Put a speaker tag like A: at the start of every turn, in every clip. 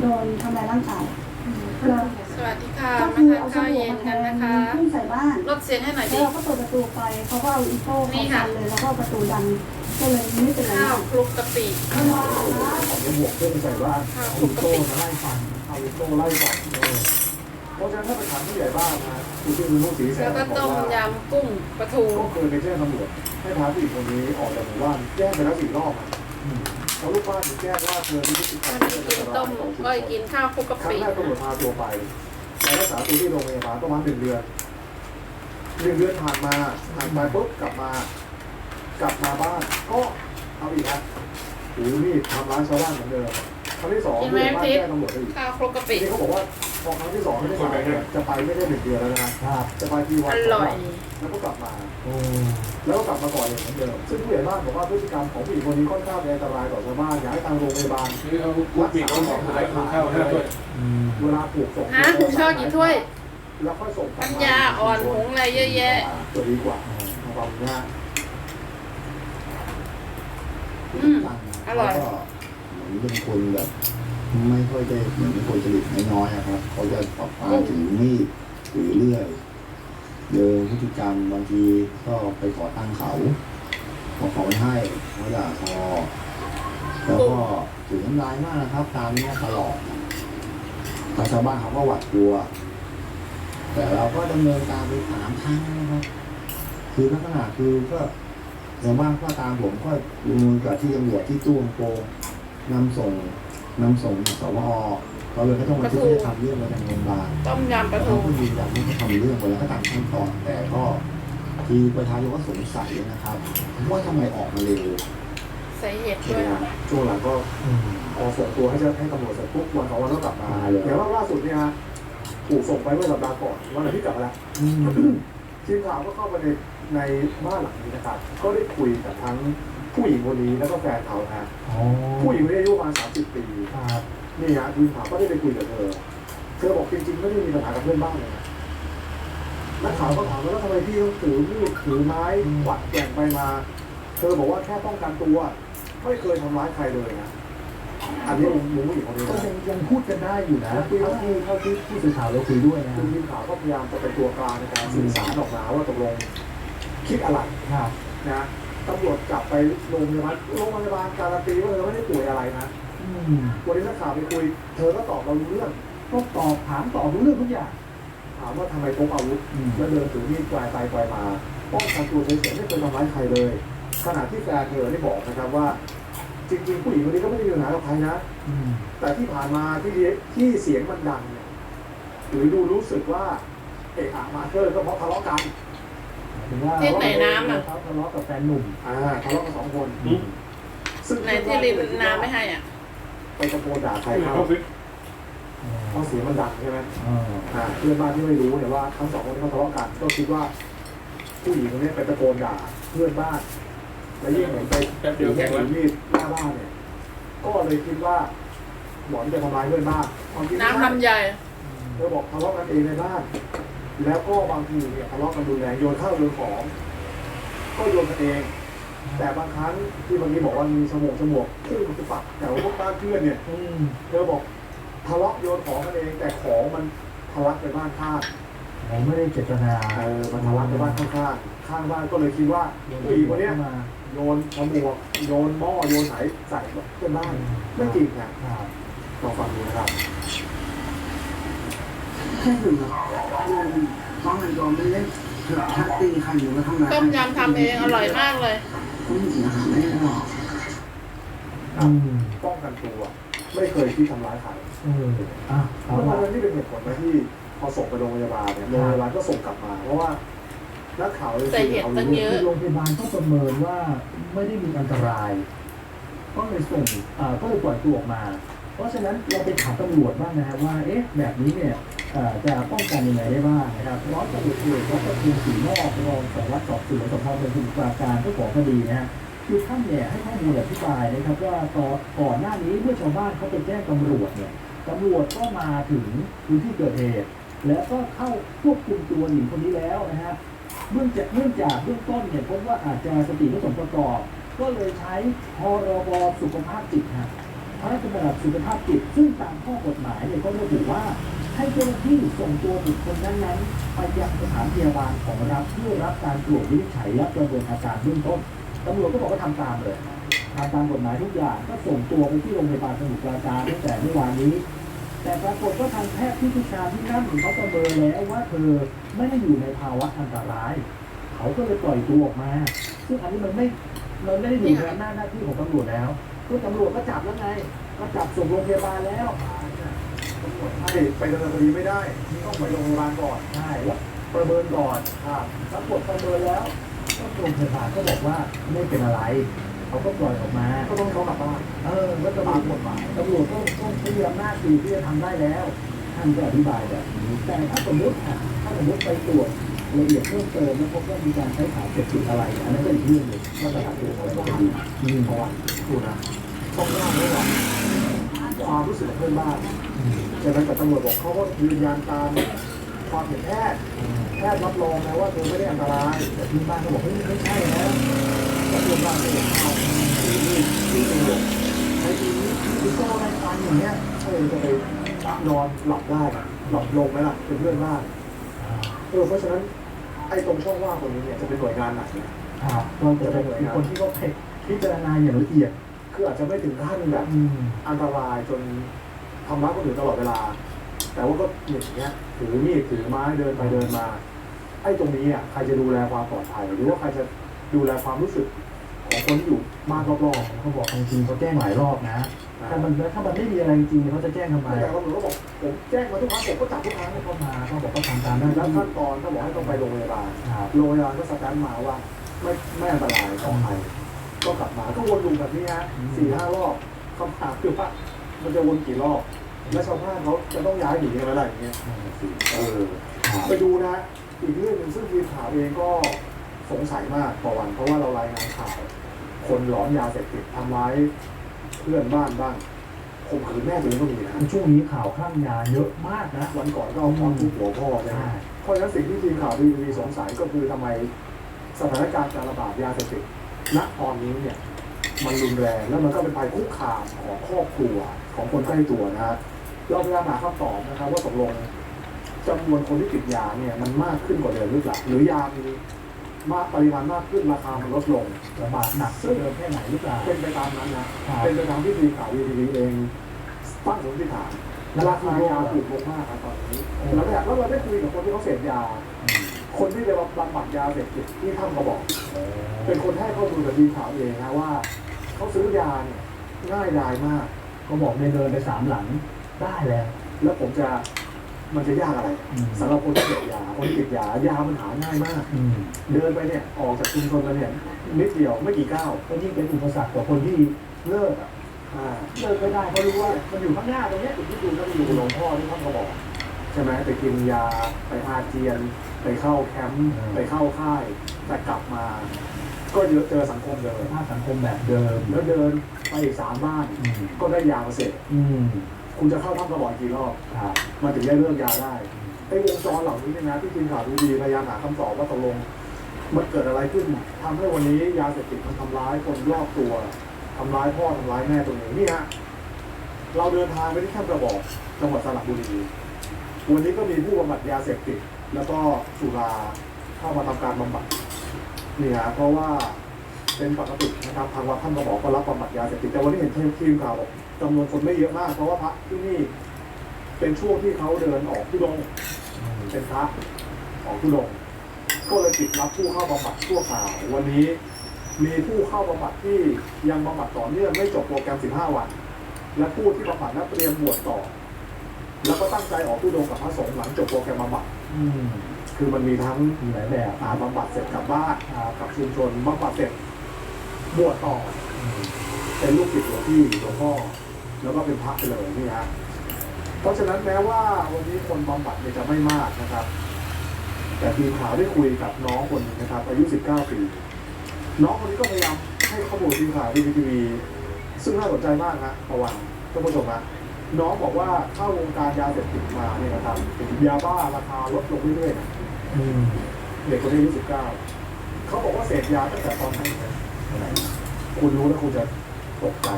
A: โดนทำร้ายร่างกายแล้ว
B: สวัสดีค่ะ
A: ก็
B: มา
A: คือ
B: ทาน
A: เอา
B: ข้าว
A: สบู่
B: เย็น
A: มาแท
B: กัน
A: ง
B: นะคะ
A: ขึ้นใส่บ้าน
B: ลดเสียงให้หน่อย
A: แล้
B: ดิ
A: วเราก็เปิดประตูไปเขาก็เอาอีโต้
B: นี่
A: เขา
B: ค่ะ
A: ฟันเลยแล้วก็เอาประตูดันก็เลยไม่เป็นไร
B: ข้าวคลุกกะปิ
C: ของในหมวกเพื่อนใส่ว่าเอาอีโต้มาไล่ฟันเอาอีโต้ไล่ฟันเออเพราะฉะนั้นถ้าไปถามผู้ใหญ่บ้านนะคุณชื่อคุณลูกศรีแส
B: แล้ว
C: น
B: ก็
C: บอ
B: ต้
C: ก
B: ม
C: ว่ายำ
B: กุ้งปลาทู
C: ก็เคยไปแจ้งตำรวจให้พาผู้หญิงคนนี้ออกจากหมู่บ้านแจ้งไปแล้วสี่รอบอะเพราะลูกบ้านถึงแจ้งว่าเธอมีพฤติกรร
B: วั
C: ม
B: นนี้กินต้มก้อยกินข้าวคลุกกะ
C: ครั้ง
B: ปิ
C: แรกตำรวจพาตัวไปไปรักษาตัวที่โรงพยาบาลประมาณหนึ่งเดือนหนึ่งเดือนผ่านมาผ่านไปปุ๊บกลับมา กลับมาบ้านก็เอาอีกครับถือมีดทำร้ายชาวบ้านเหมือนเดิมครั้งที่สอง
B: กินไหม
C: ผู้ใหญ่บ้าน
B: ทิพย์
C: แจ้งตำรวจไปอีก
B: ข้าวคลุกกะ
C: ที
B: ปิ
C: นี้เขาบอกว่า พอครั้งที่สองไม่ได้ไปเนี่ยจะไปไม่ได้หนึ่งเดือนแล้วนะครับจะไปทีวั
B: อนร่อย
C: แล้วก็กลับมา
D: โอ้
C: แล้วก็กลับมาก่อนอย่างเหมือนเดิมซึ่งผู้ใหญ่บ้านบอกว่าพฤติกรรมของผู้หญิงคนนี้ค่อนข้างเป็นอันตรายต่อชาวบ้านอยากให้ทางโรงพยาบาล
E: คือเอากูปิดเอาของขายของเข้าให้ด้วย
D: อืม
C: เวลาปลูกส่ง
B: ฮะชอบกี่ถ้วย
C: แล้วค่อยส่งกลับ
B: ปัญ
C: ม
B: ญาอ่อนหุงอะไรเยอะแยะ
C: จะดีกว่าความง่าย
B: อืมอร่อย
F: ก็เหมือนเป็นคนแบบ ไม่ค่อยได้เหมือนเป็นคนจริตน้อยๆอะครับเขาจะปรับปาถือมีดถือเลื่อยเดินพฤติกรรมบางทีก็ไปขอตั้งเขาพอเขาไม่ให้เขาด่าทอแล้วก็ถือน้ำลายมากนะครับ ตามเนี้ยตลอดทางชาวบ้านเขาก็หวาดกลัว แต่เราก็ดำเนินการไปสามครั้งนะครับ คือลักษณะคือก็อย่างมากก็ตามผมก็ดูมือกับที่ตำรวจที่ตู้โกงนำส่ง นำส่งสวอเขาเลยก็ต้องมาที่จะทำเรื่องไปทางโรงพยาบาล
B: ต้มยำป
F: แต่
B: ลาทู
F: เขาก็ยืนยันว่าเขาทำเรื่องไปแล้วก็ตามขั้นตอนแต่ก็คือประชาชนก็สงสัยนะครับ ว่าทำไมออกมาเร็ว
B: ใส่เห็ดด้วยค่ะ
C: ช่วงหลังก็
D: อืม
C: พอส่งตัวให้เจ้าให้ตำรวจเสร็จปุ๊บวันสองวันก็กลับมาอย่างว่าล่าสุดเนี่ยฮะถูกส่งไปเมื่อสัปดาห์ก่อนวันอาทิตย์กลับมาแล้ว
D: อืม
C: ทีมข่าวก็เข้าไปในในบ้านหลังนี้นะครับ ก็ได้คุยกับทั้ง ผู้หญิงคนนี้แล้วก็แฟนเขานะ
D: อ๋อ
C: ผู้หญิงคนนี้อายุประมาณสามสิบปี
D: ครับ
C: นี่ฮะทีมข่าวก็ได้ไปคุยกับเธอเธอบอกจริงๆไม่ได้มีปัญหากับเพื่อนบ้านเลยนะนักข่าวก็ถามว่าแล้วทำไมพี่ต้องถือมีดถือไม้กวัดแกว่งไปมา เธอบอกว่าแค่ป้องกันตัว ไม่เคยทำร้ายใครเลยนะอันนี้มุมมุมผู้หญิงคนนี้
D: ก็
C: นะ
D: ยังยังพูดกันได้อยู่นะเท่าที่เท่าที่ผู้สื่อข่าวเราคุยด้วยนะ
C: คือทีมข่าวก็พยายามจะเป็นตัวกลางในการสื่อสารออกมาว่าตกลงคิดอะไร
D: ครับ
C: นะ ตำรวจจับไปโรงพยาบาลโรงพยาบาลการันตีว่าเธอไม่ได้ป่วยอะไรนะ
D: อืม
C: วันนี้นักข่าวไปคุย เธอก็ตอบเรารู้เรื่อง
D: ก็ตอบถามตอบรู้เรื่องทุกอย่าง
C: ถามว่าทำไมพกอาวุธ
D: อืม
C: แล้วเดินถือมีดปลายไปปลายมาป้องกันตัวเฉยๆไม่เคยทำร้ายใครเลยขณะที่แฟนเธอได้บอกนะครับว่า จริงๆผู้หญิงคนนี้ก็ไม่ได้มีปัญหากับใครนะ
D: อืม
C: แต่ที่ผ่านมาที่ที่เสียงมันดังเนี่ยหรือดูรู้สึกว่าเอะอะมาเกอร์ก็เพราะทะเลาะกัน
D: ถึงว่า
B: ที่ไหนน้ำอะ
D: เขาทะเลาะกับแฟนหนุ่ม
C: อ่าทะเลาะกันสองคน
D: อืม
C: ซึ่ง
B: ไหนที่ริมน้ำไม่ให้อะ
C: ไปตะโกนด่าใครเขา
E: เขาฟิต
C: เพราะเสียงมันดังใช่ไหม
D: เออ
C: อ่าเพื่อนบ้านที่ไม่รู้เนี่ยว่าทั้งสองคนที่เขาทะเลาะกันก็คิดว่า ผู้หญิงคนนี้ไปตะโกนด่าเพื่อนบ้าน แล้วยิ่งเหมือนไป
E: แป๊บ
C: ถื
E: เดียว
C: อ
E: แข็
C: แค่
E: ง
C: ถื
E: แล้ว
C: อมีดหน้าบ้านเนี่ย ก็เลยคิดว่าหมอนจะทำร้ายเพื่อนบ้านความคิด
B: น้ำลำไย
C: เธอบอกทะเลาะกันเองในบ้าน แล้วก็บางทีเนี่ยทะเลาะกันรุนแรงโยนข้าวโยนของ ก็โยนกันเอง แต่บางครั้งที่บางทีบอกว่ามีสมองสมองพุ่งไปปักแต่ว่าพวกบ้านเพื่อนเนี่ย
D: อืม
C: เธอบอกทะเลาะโยนของกันเอง แต่ของมันทะลักไปบ้านข้าง
D: ผมไม่ได้เจตนา
C: เออมันทะลักไปบ้านข้างๆข้างบ้านก็เลยคิดว่าผู้หญิงคนเนี้ย
D: เข้ามา
C: โยนฉมวกโยนหม้อโยนไหนใส่เพื่อนบ้านไม่จริงนะครับลองฟังดูนะครับ
G: แค่หนึ่งครับโดนฟ้องมันโดนไม่ได้เถื่อนทัก ตีใครหรือว่าทำร้าย
B: ต้มยำทำเองอร่อยมากเลย
G: ผู้หญิงนะคะไม่ได้หรอก
D: อืม
C: ป้องกันตัวไม่เคยคิดทำร้ายใคร
D: เอออะเอา
C: เพราะ
D: ละ
C: ฉะนั้นนี่เป็นเหตุผลนะที่พอส่งไปโรงพยาบาลเนี่ยโรงพยาบาลก็ส่งกลับมา เพราะว่านักข่าวเลย
B: ใส่เห็ดตั้งเยอะ
D: คือโรงพยาบาลก็ประเมินว่าไม่ได้มีอันตราย ก็เลยส่งอ่าก็เลยปล่อยตัวออกมา เพราะฉะนั้นเราไปถามตำรวจบ้างนะครับว่าเอ๊ะแบบนี้เนี่ยจะป้องกันยังไงได้บ้างนะครับร้อยตำรวจเอกวัชภูมิศรีนอกรองสารวัตรสอบสวนสพเมืองสมุทรปราการเจ้าของคดีนะฮะคือท่านเนี่ยให้ข้อมูลอธิบายนะครับว่าต่อก่อนหน้านี้เมื่อชาวบ้านเขาไปแจ้งตำรวจเนี่ยตำรวจก็มาถึงพื้นที่เกิดเหตุ แล้วก็เข้าควบคุมตัวหญิงคนนี้แล้วนะฮะเนื่องจากเนื่องจากเบื้องต้นเนี่ยพบว่าอาจจะสติไม่สมประกอบ ก็เลยใช้พรบสุขภาพจิตฮะ พระราชบัญญัติสุขภาพจิต ซึ่งตามข้อกฎหมายเนี่ยก็ระบุว่า ให้เจ้าหน้าที่ส่งตัวบุคคลนั้นๆ ไปยังสถานพยาบาลของรัฐเพื่อรับการตรวจวินิจฉัยและประเมินอาการเบื้องต้นตำรวจก็บอกว่าทำตามเลยทำตามกฎหมายทุกอย่างก็ส่งตัวไปที่โรงพยาบาลสมุทรปราการตั้งแต่เมื่อวานนี้ แต่ปรากฏว่าทางแพทย์ที่ผู้ชาที่นั่นเขาประเมินแล้วว่าเธอไม่ได้อยู่ในภาวะอันตราย เขาก็เลยปล่อยตัวออกมา ซึ่งอันนี้มันไม่มันไม่ได้อยู่ในอำนาจหน้าที่ของตำรวจแล้ว ก็ตำรวจก็จับแล้วไงก็จับส่งโรงพยาบาลแล้ว
C: ให้ไปดำเนินคดีไม่ได้ต้องไปโรงพยาบาลก่อน
D: ใช่แล้วประเมินก่อน
C: ครับ
D: ปรากฏประเมินแล้วก็โรงพยาบาลก็บอกว่าไม่เป็นอะไร เขาก็ปล่อยออกมา
C: ก็ต้องให้เขากลับบ้าน
D: เออก็ตำร
C: ตาวม
D: จ
C: กฎหมาย
D: ตำรวจก็ต้องมีอำนาจดีที่จะทำได้แล้ว ท่านก็อธิบายแบบนี้แต่ถ้าสมมติอะถ้าสมมติไปตรวจ ละเอียดเพิ่มเติมแล้วพบว่ามีการใช้สารเสพติดอะไร อันนั้นก็อีกเรื่องหนึ่งว่าจะตัดตัวอะไรก็ดีอืม
C: เพราะว่าดูนะต้องเล่าด้วยว่าความรู้สึกของเพื่อนบ้านใช่ไหมแต่ตำรวจบอกเขาก็ยืนยันตามความเห็นแพทย์แพทย์รับรองนะว่าเธอไม่ได้อันตราย
D: แต่ที่บ้านเขาบอกเฮ้ยไม่ใช่นะ
C: ตำรวจบ้านเองเอาที่นี่ที่นี่ใช้ทีนี้
D: คือก็รายการอย่างเงี้ย
C: เออจะไปนอนหลับได้หลับลงไหมล่ะเป็นเพื่อนบ้านเออเพราะฉะนั้น ไอ้ตรงช่องว่างตรงนี้เนี่ยจะเป็นหน่วยงานไหนเนี่ย
D: ครับเราจะเป็นคนที่เขาพิจารณาอย่างละเอียด
C: คืออาจจะไม่ถึงขั้นแบบ
D: อืม
C: อันตรายจนทำร้ายคนอื่นตลอดเวลา แต่ว่าก็อย่างเงี้ยถือมีดถือไม้เดินไปเดินมาไอ้ตรงนี้อะใครจะดูแลความปลอดภัยหรือว่าใครจะดูแลความรู้สึกของ คนที่อยู่มากรอบ
D: เขาบอกจริงๆเขาแจ้งหลายรอบนะ
C: ๆนะ
D: ถ้ามันถ้ามันไม่มีอะไรจริงๆเขาจะแจ้งทำไม
C: แต่ตำรวจก็บอกผมแจ้งมาทุกครั้งผมก็จับทุกครั้ง
D: เข้ามาเขาบอกเขาทำตามหน้า
C: แล้ว
D: ที่
C: ขั้นตอนถ้าบอกให้ต้องไปโรงพยาบาล
D: ครับ
C: โรงพยาบาลก็สแตนมาว่าไม่ไม่อันตรายปลอดภัยก็กลับมาก็วนลูปแบบนี้ฮะสี่ห้ารอบคำถามคือว่ามันจะวนกี่รอบ และชาวบ้านเขาจะต้องย้ายหนีกันอะไรอย่างเงี้ยเออ
D: ครับ
C: ไปดูนะอีกเรื่องหนึ่งซึ่งทีมข่าวเองก็สงสัยมากต่อวันเพราะว่าเรารายงานข่าว คนหลอนยาเสพติดทำร้ายเพื่อนบ้านบ้างข่มขืนแม่ตัวเองก็มีนะ
D: ช่วงนี้ข่าวคลั่งยาเยอะมากนะ
C: วันก่อนก็เอาความทุบหัวพ่อใช่ไหม
D: ใช่
C: เพราะฉะนั้นสิ่งที่ทีมข่าวดีวีสงสัยก็คือทำไมสถานการณ์การระบาดยาเสพติดณตอนนี้เนี่ย มันรุนแรงแล้วมันก็เป็นภัยคุกคามของครอบครัวของคนใกล้ตัวนะฮะเราพยายามหาคำตอบนะครับว่าตกลงจำนวนคนที่ติดยาเนี่ยมันมากขึ้นกว่าเดิมหรือเปล่าหรือยามี มากปริมาณมากขึ้นราคามันลดลง
D: ระบาดหนักเดิมแค่ไหนหรือเปล่า
C: เป็นไปตามนั้นนะครับเป็นไปตามที่ทีมข่าววีทีวีเองตั้งสมมติฐานราคายาถูกลงมากครับตอนนี้แล้วเนี่ยแล้วเราได้คุยกับคนที่เขาเสพยา คนที่ไปบำบัดยาเสพติดที่ท่านเขาบอก เป็นคนให้ข้อมูลกับทีมข่าวเองนะว่าเขาซื้อยาเนี่ยง่ายดายมาก
D: ก็บอกเดินเดินไปสามหลังได้แล้ว
C: แล้วผมจะ มันจะยากอะไร
D: อืม
C: สำหรับคนที่เสพยาคนที่ติดยายามันหาง่ายมาก
D: อืม
C: เดินไปเนี่ยออกจากชุมชนมาเนี่ยนิดเดียวไม่กี่ก้าว
D: ก็ยิ่งเป็นอุปสรรคต่อคนที่เลิกอะ
C: อ่า
D: เลิกไม่ได้เพราะรู้ว่ามันอยู่ข้างหน้าตรงเนี้ย
C: จุดที่ดูก็มีอยู่หลวงพ่อที่ท่านก็บอกใช่ไหมไปกินยาไปอาเจียน ไปเข้าแคมป์ไปเข้าค่าย แต่กลับมา ก็เยอะเจอสังคมเดิม
D: ภาพสังคมแบบเดิม
C: แล้วเดินไปอีกสามบ้าน
D: อืม
C: ก็ได้ยามาเสร็จ
D: อืม
C: คุณจะเข้าถ้ำกระบอกกี่รอบ
D: ครับ
C: มันถึงได้เลิกยาได้ไอ้วงจรเหล่านี้เนี่ยนะที่ทีมข่าวดูดีพยายามหาคำตอบว่าตกลง มันเกิดอะไรขึ้นทำให้วันนี้ยาเสพติดมันทำร้ายคนรอบตัวทำร้ายพ่อทำร้ายแม่ตัวเองนี่ฮะเราเดินทางไปที่ถ้ำกระบอกจังหวัดสระบุรีวันนี้ก็มีผู้บำบัดยาเสพติดแล้วก็สุราเข้ามาทำการบำบัดนี่ฮะเพราะว่า เป็นปกตินะครับทางวัดท่านกระบอกก็รับบำบัดยาเสพติดแต่วันนี้เห็นทีมข่าวบอกจำนวนคนไม่เยอะมาก เพราะว่าพระที่นี่เป็นช่วงที่เขาเดินออกทุดงค์เป็นพระออกทุดงค์ก็เลยปิดรับผู้เข้าบำบัดชั่วคราววันนี้มีผู้เข้าบำบัดที่ยังบำบัดต่อเนื่องไม่จบโปรแกรม 15 วัน และผู้ที่บำบัดนั้นเตรียมบวชต่อ แล้วก็ตั้งใจออกทุดงค์กับพระสงฆ์หลังจบโปรแกรมบำบัด
D: อืม
C: คือมันมีทั้ง
D: มีหลายแบบ
C: อาบำบัดเสร็จกลับบ้านกับชุมชนบำบัดเสร็จ บวชต่อ
D: อืม
C: เป็นลูกศิษย์หลวงพี่หลวงพ่อ แล้วก็เป็นพระไปเลยนี่ฮะเพราะฉะนั้นแม้ว่าวันนี้คนบำบัดเนี่ยจะไม่มากนะครับ แต่ทีมข่าวได้คุยกับน้องคนหนึงนะครับ อายุ 19 ปี น้องคนนี้ก็พยายามให้ข้อมูลทีมข่าวดีทีวีซึ่งน่าสนใจมากนะประวันท่านผู้ชมฮะน้องบอกว่าเข้าวงการยาเสพติดมาเนี่ยนะครับยาบ้าราคาลดลงเรื่อยๆนะ
D: อืม
C: เด็กคนนี้อายุ19เขาบอกว่าเสพยาตั้งแต่ตอนนั้นนะ คุณรู้แล้วคุณจะตกใจ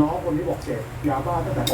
C: น้องคนนี้บอกเสพยาบ้าตั้งแต่ป